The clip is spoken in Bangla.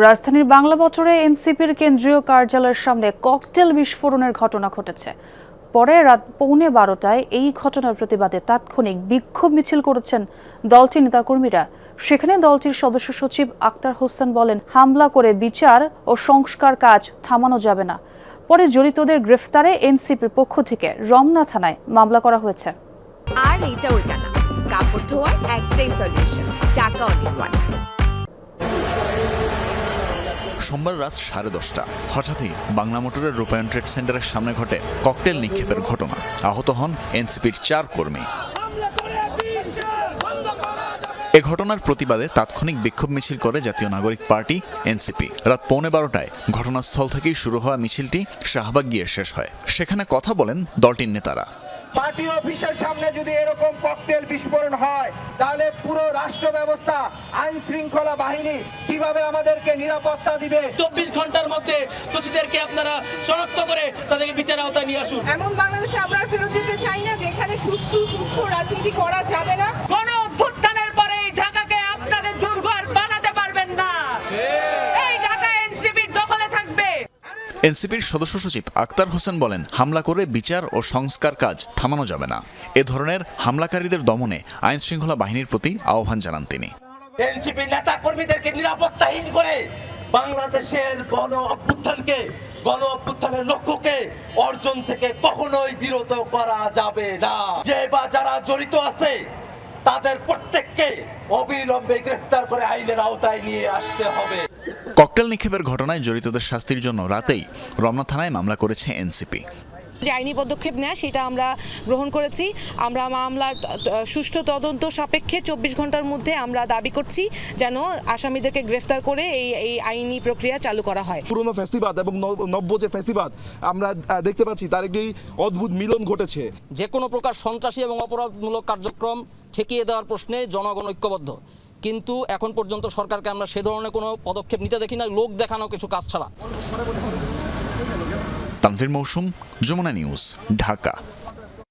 রাজধানীর বাংলা বছরে এনসিপির কেন্দ্রীয় কার্যালয়ের সামনে ককটেল বিস্ফোরণের ঘটনা ঘটেছে। পরে রাত পৌনে বারোটায় এই ঘটনার প্রতিবাদে তাৎক্ষণিক বিক্ষোভ মিছিল করেছেন দলটির নেতাকর্মীরা। সেখানে দলটির সদস্য সচিব আক্তার হোসেন বলেন, হামলা করে বিচার ও সংস্কার কাজ থামানো যাবে না। পরে জড়িতদের গ্রেফতারে এনসিপির পক্ষ থেকে রমনা থানায় মামলা করা হয়েছে। আর এইটা ওইটা না। কাপড় ধোয়ার একটাই সলিউশন চাকা অনেক সোমবার রাত সাড়ে দশটা। হঠাৎই বাংলা মোটরের রূপায়ণ ট্রেড সেন্টারের সামনে ঘটে ককটেল নিক্ষেপের ঘটনা। আহত হন এনসিপির চার কর্মী। এ ঘটনার প্রতিবাদে তাৎক্ষণিক বিক্ষোভ মিছিল করে জাতীয় নাগরিক পার্টি এনসিপি। রাত পৌনে বারোটায় ঘটনাস্থল থেকেই শুরু হওয়া মিছিলটি শাহবাগ গিয়ে শেষ হয়। সেখানে কথা বলেন দলটির নেতারা। পার্টি অফিসের সামনে যদি এরকম ককটেল বিস্ফোরণ হয় তাহলে পুরো রাষ্ট্র ব্যবস্থা আইন শৃঙ্খলা বাহিনী কীভাবে আমাদেরকে নিরাপত্তা দিবে? চব্বিশ ঘণ্টার মধ্যে দোষীদেরকে আপনারা শনাক্ত করে তাদেরকে বিচার আওতায় নিয়ে আসুন। এমন বাংলাদেশে আমরা ফেরত যেতে চাই না যেখানে সুস্থ সুস্থ রাজনীতি করা যাবে না। এনসিপির সদস্য সচিব আক্তার হোসেন বলেন, হামলা করে বিচার ও সংস্কার কাজ থামানো যাবে না। এ ধরনের হামলাকারীদের দমনে আইন শৃঙ্খলা বাহিনীর প্রতি আহ্বান জানান তিনি। এনসিপি নেতা কর্মীদেরকে নিরাপত্তাহীন করে বাংলাদেশের গণ অভ্যুত্থানকে, গণ অভ্যুত্থানের লক্ষ্যকে অর্জন থেকে কখনোই বিরত করা যাবে না। যে বা যারা জড়িত আছে, তাদের প্রত্যেককে অবিলম্বে গ্রেফতার করে আইনের আওতায় নিয়ে আসতে হবে। ককটেল নিক্ষেপের ঘটনায় জড়িতদের শাস্তির জন্য রাতেই রমনা থানায় মামলা করেছে এনসিপি। যে আইনি পদক্ষেপ নেয় সেটা আমরা গ্রহণ করেছি। আমরা মামলার সুষ্ঠু তদন্ত সাপেক্ষে চব্বিশ ঘণ্টার মধ্যে আমরা দাবি করছি যেন আসামিদেরকে গ্রেফতার করে এই এই আইনি প্রক্রিয়া চালু করা হয়। পুরনো ফ্যাসিবাদ এবং নব- নব্য যে ফ্যাসিবাদ আমরা দেখতে পাচ্ছি তার একটি অদ্ভুত মিলন ঘটেছে। যে কোনো প্রকার সন্ত্রাসী এবং অপরাধমূলক কার্যক্রম ঠেকিয়ে দেওয়ার প্রশ্নে জনগণ ঐক্যবদ্ধ। কিন্তু এখন পর্যন্ত সরকারকে আমরা সে ধরনের কোনো পদক্ষেপ নিতে দেখি না, লোক দেখানো কিছু কাজ ছাড়া। তানভীর মৌসুম, যমুনা নিউজ, ঢাকা।